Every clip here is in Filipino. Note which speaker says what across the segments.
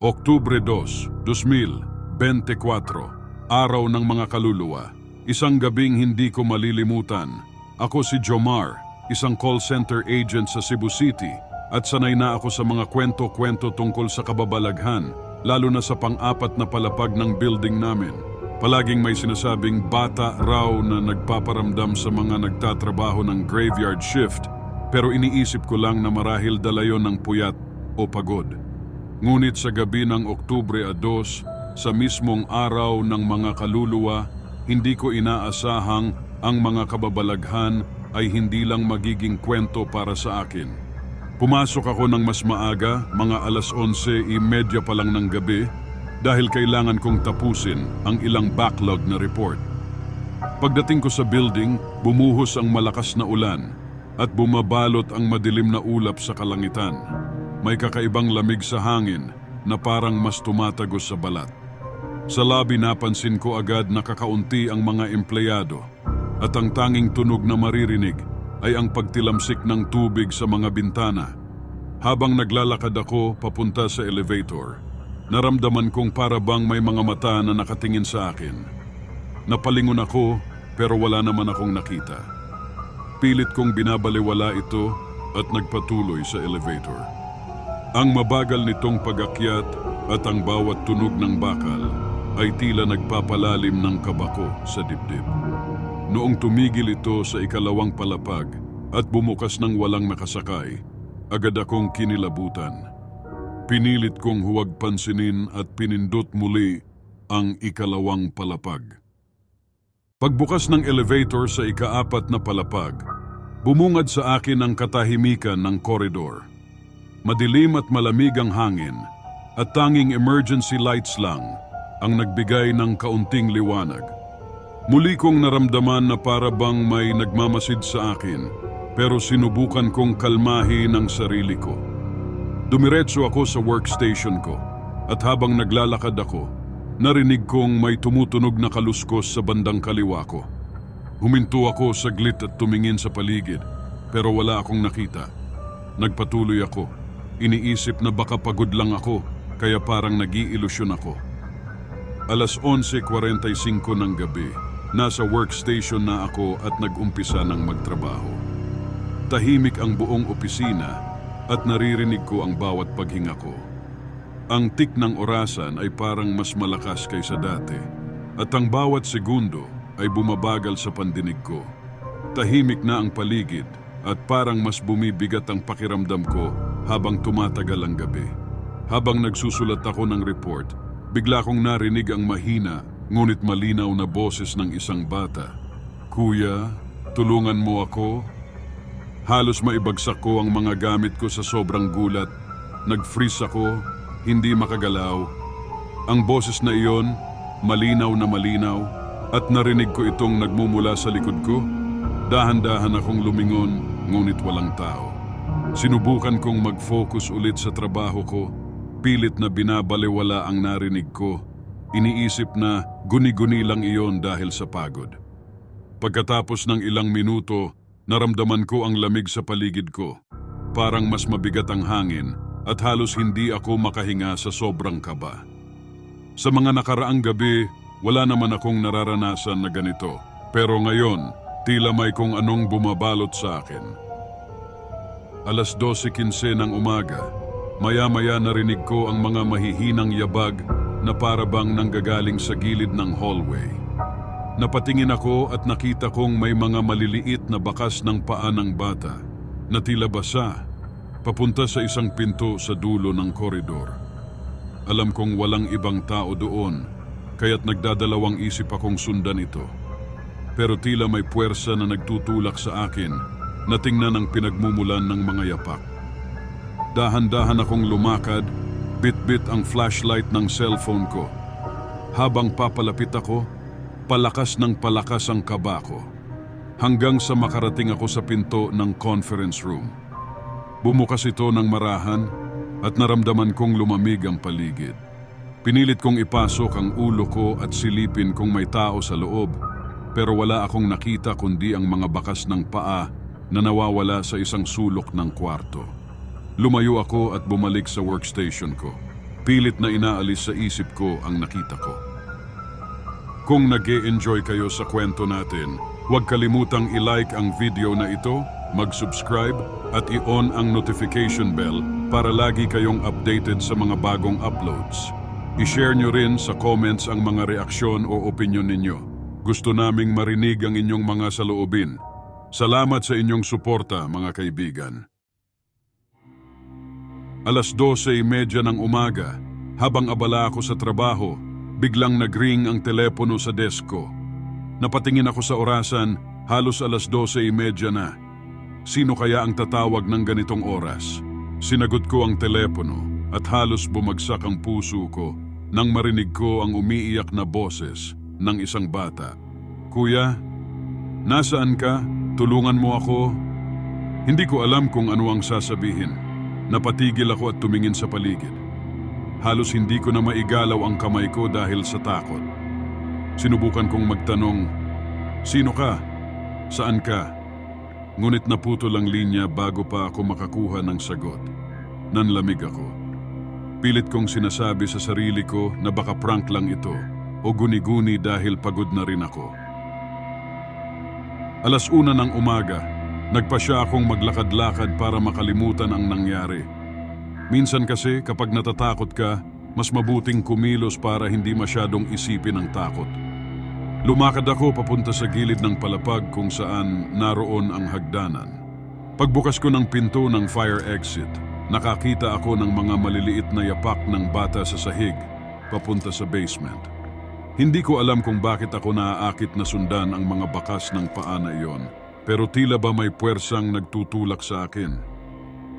Speaker 1: Oktubre 2, 2024, Araw ng mga kaluluwa. Isang gabing hindi ko malilimutan. Ako si Jomar, isang call center agent sa Cebu City at sanay na ako sa mga kwento-kwento tungkol sa kababalaghan, lalo na sa pang-apat na palapag ng building namin. Palaging may sinasabing bata raw na nagpaparamdam sa mga nagtatrabaho ng graveyard shift pero iniisip ko lang na marahil dala yon ng puyat o pagod. Ngunit sa gabi ng Oktubre 2, sa mismong araw ng mga kaluluwa, hindi ko inaasahang ang mga kababalaghan ay hindi lang magiging kwento para sa akin. Pumasok ako ng mas maaga, mga alas 11.30 pa lang ng gabi, dahil kailangan kong tapusin ang ilang backlog na report. Pagdating ko sa building, bumuhos ang malakas na ulan at bumabalot ang madilim na ulap sa kalangitan. May kakaibang lamig sa hangin na parang mas tumatagos sa balat. Sa lobby napansin ko agad na kakaunti ang mga empleyado at ang tanging tunog na maririnig ay ang pagtilamsik ng tubig sa mga bintana. Habang naglalakad ako papunta sa elevator, naramdaman kong para bang may mga mata na nakatingin sa akin. Napalingon ako pero wala naman akong nakita. Pilit kong binabaliwala ito at nagpatuloy sa elevator. Ang mabagal nitong pagakyat at ang bawat tunog ng bakal ay tila nagpapalalim ng kabako sa dibdib. Noong tumigil ito sa ikalawang palapag at bumukas ng walang nakasakay, agad akong kinilabutan. Pinilit kong huwag pansinin at pinindot muli ang ikalawang palapag. Pagbukas ng elevator sa ikaapat na palapag, bumungad sa akin ang katahimikan ng koridor. Madilim at malamig ang hangin at tanging emergency lights lang ang nagbigay ng kaunting liwanag. Muli kong naramdaman na para bang may nagmamasid sa akin pero sinubukan kong kalmahin ang sarili ko. Dumiretso ako sa workstation ko at habang naglalakad ako, narinig kong may tumutunog na kaluskos sa bandang kaliwa ko. Huminto ako saglit at tumingin sa paligid pero wala akong nakita. Nagpatuloy ako. Iniisip na baka pagod lang ako kaya parang nag-iilusyon ako. Alas 11.45 ng gabi, nasa workstation na ako at nag-umpisa ng magtrabaho. Tahimik ang buong opisina at naririnig ko ang bawat paghinga ko. Ang tik ng orasan ay parang mas malakas kaysa dati at ang bawat segundo ay bumabagal sa pandinig ko. Tahimik na ang paligid at parang mas bumibigat ang pakiramdam ko habang tumatagal ang gabi. Habang nagsusulat ako ng report, bigla kong narinig ang mahina ngunit malinaw na boses ng isang bata. Kuya, tulungan mo ako? Halos maibagsak ko ang mga gamit ko sa sobrang gulat. Nag-freeze ako, hindi makagalaw. Ang boses na iyon, malinaw na malinaw, at narinig ko itong nagmumula sa likod ko. Dahan-dahan akong lumingon, ngunit walang tao. Sinubukan kong mag-focus ulit sa trabaho ko, pilit na binabaliwala ang narinig ko. Iniisip na guni-guni lang iyon dahil sa pagod. Pagkatapos ng ilang minuto, naramdaman ko ang lamig sa paligid ko. Parang mas mabigat ang hangin at halos hindi ako makahinga sa sobrang kaba. Sa mga nakaraang gabi, wala naman akong nararanasan na ganito. Pero ngayon, tila may kung anong bumabalot sa akin. Alas 12.15 ng umaga, maya-maya narinig ko ang mga mahihinang yabag na parabang nanggagaling sa gilid ng hallway. Napatingin ako at nakita kong may mga maliliit na bakas ng paa ng bata na tila basa papunta sa isang pinto sa dulo ng koridor. Alam kong walang ibang tao doon, kaya't nagdadalawang isip akong sundan ito. Pero tila may puwersa na nagtutulak sa akin na tingnan ang pinagmumulan ng mga yapak. Dahan-dahan akong lumakad, bit-bit ang flashlight ng cellphone ko. Habang papalapit ako, palakas ng palakas ang kaba ko. Hanggang sa makarating ako sa pinto ng conference room. Bumukas ito ng marahan at naramdaman kong lumamig ang paligid. Pinilit kong ipasok ang ulo ko at silipin kung may tao sa loob, pero wala akong nakita kundi ang mga bakas ng paa na nawawala sa isang sulok ng kwarto. Lumayo ako at bumalik sa workstation ko. Pilit na inaalis sa isip ko ang nakita ko. Kung nag enjoy kayo sa kwento natin, huwag kalimutang i-like ang video na ito, mag-subscribe at i-on ang notification bell para lagi kayong updated sa mga bagong uploads. I-share nyo rin sa comments ang mga reaksyon o opinion ninyo. Gusto naming marinig ang inyong mga saloobin. Salamat sa inyong suporta, mga kaibigan. Alas 12.30 ng umaga, habang abala ako sa trabaho, biglang nagring ang telepono sa desk ko. Napatingin ako sa orasan, halos alas 12.30 na. Sino kaya ang tatawag ng ganitong oras? Sinagot ko ang telepono at halos bumagsak ang puso ko nang marinig ko ang umiiyak na boses ng isang bata. Kuya, nasaan ka? Tulungan mo ako. Hindi ko alam kung ano ang sasabihin. Napatigil ako at tumingin sa paligid. Halos hindi ko na maigalaw ang kamay ko dahil sa takot. Sinubukan kong magtanong, Sino ka? Saan ka? Ngunit naputol ang linya bago pa ako makakuha ng sagot. Nanlamig ako. Pilit kong sinasabi sa sarili ko na baka prank lang ito o guni-guni dahil pagod na rin ako. Alas una ng umaga, nagpa siya akong maglakad-lakad para makalimutan ang nangyari. Minsan kasi kapag natatakot ka, mas mabuting kumilos para hindi masyadong isipin ang takot. Lumakad ako papunta sa gilid ng palapag kung saan naroon ang hagdanan. Pagbukas ko ng pinto ng fire exit, nakakita ako ng mga maliliit na yapak ng bata sa sahig papunta sa basement. Hindi ko alam kung bakit ako naaakit na sundan ang mga bakas ng paa na iyon, pero tila ba may puwersang nagtutulak sa akin.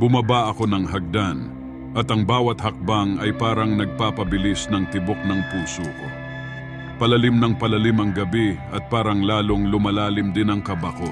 Speaker 1: Bumaba ako ng hagdan at ang bawat hakbang ay parang nagpapabilis ng tibok ng puso ko. Palalim ng palalim ang gabi at parang lalong lumalalim din ang kaba ko.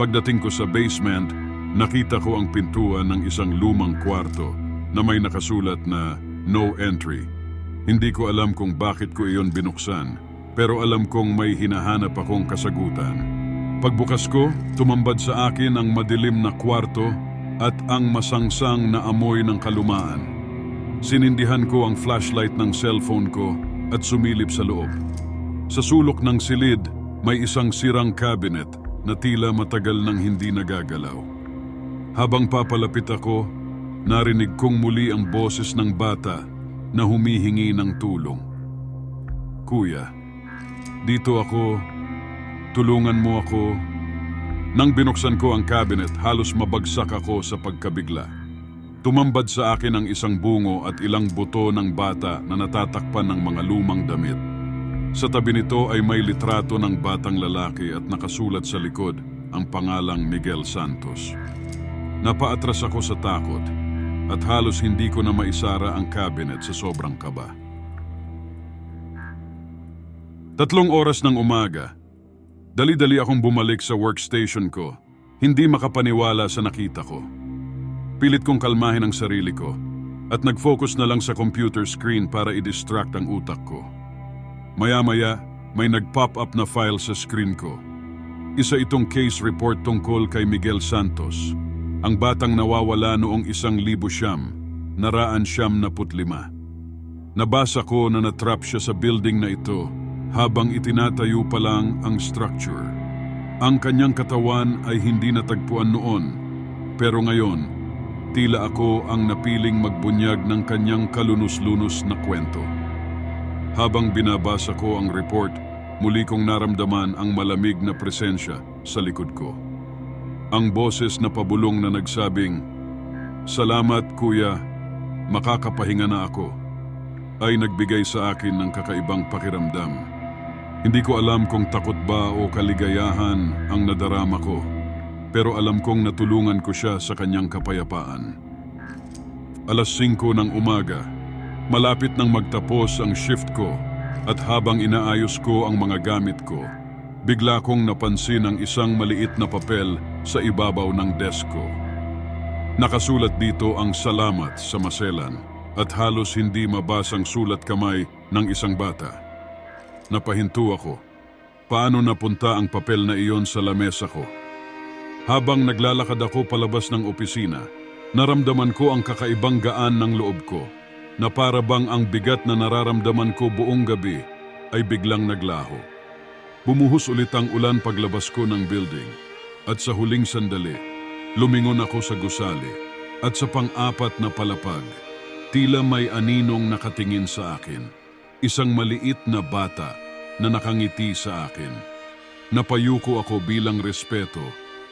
Speaker 1: Pagdating ko sa basement, nakita ko ang pintuan ng isang lumang kwarto na may nakasulat na no entry. Hindi ko alam kung bakit ko iyon binuksan, pero alam kong may hinahanap akong kasagutan. Pagbukas ko, tumambad sa akin ang madilim na kwarto at ang masangsang na amoy ng kalumaan. Sinindihan ko ang flashlight ng cellphone ko at sumilip sa loob. Sa sulok ng silid, may isang sirang cabinet na tila matagal nang hindi nagagalaw. Habang papalapit ako, narinig kong muli ang boses ng bata na humihingi ng tulong. Kuya, dito ako, tulungan mo ako. Nang binuksan ko ang cabinet, halos mabagsak ako sa pagkabigla. Tumambad sa akin ang isang bungo at ilang buto ng bata na natatakpan ng mga lumang damit. Sa tabi nito ay may litrato ng batang lalaki at nakasulat sa likod ang pangalang Miguel Santos. Napaatras ako sa takot at halos hindi ko na maisara ang cabinet sa sobrang kaba. Tatlong oras ng umaga, dali-dali akong bumalik sa workstation ko, hindi makapaniwala sa nakita ko. Pilit kong kalmahin ang sarili ko at nag-focus na lang sa computer screen para i-distract ang utak ko. Maya-maya, may nag-pop up na file sa screen ko. Isa itong case report tungkol kay Miguel Santos, ang batang nawawala noong isang libo siyam, naraan siyam na putlima. Nabasa ko na natrap siya sa building na ito habang itinatayo pa lang ang structure. Ang kanyang katawan ay hindi natagpuan noon, pero ngayon, tila ako ang napiling magbunyag ng kanyang kalunos-lunos na kwento. Habang binabasa ko ang report, muli kong naramdaman ang malamig na presensya sa likod ko. Ang boses na pabulong na nagsabing, Salamat kuya, makakapahinga na ako, ay nagbigay sa akin ng kakaibang pakiramdam. Hindi ko alam kung takot ba o kaligayahan ang nadarama ko, pero alam kong natulungan ko siya sa kanyang kapayapaan. Alas 5 ng umaga, malapit nang magtapos ang shift ko at habang inaayos ko ang mga gamit ko, bigla kong napansin ang isang maliit na papel sa ibabaw ng desk ko. Nakasulat dito ang salamat sa maselan at halos hindi mabasang sulat kamay ng isang bata. Napahinto ako. Paano napunta ang papel na iyon sa lamesa ko? Habang naglalakad ako palabas ng opisina, naramdaman ko ang kakaibang gaan ng loob ko. na para bang ang bigat na nararamdaman ko buong gabi ay biglang naglaho. Bumuhos ulit ang ulan paglabas ko ng building at sa huling sandali, lumingon ako sa gusali at sa pang-apat na palapag, tila may aninong nakatingin sa akin. Isang maliit na bata na nakangiti sa akin. Napayuko ako bilang respeto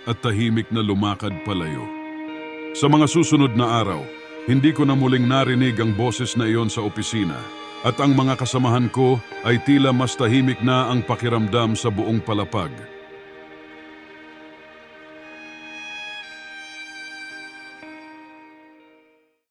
Speaker 1: at tahimik na lumakad palayo. Sa mga susunod na araw, hindi ko na muling narinig ang boses na iyon sa opisina at ang mga kasamahan ko ay tila mas tahimik na ang pakiramdam sa buong palapag.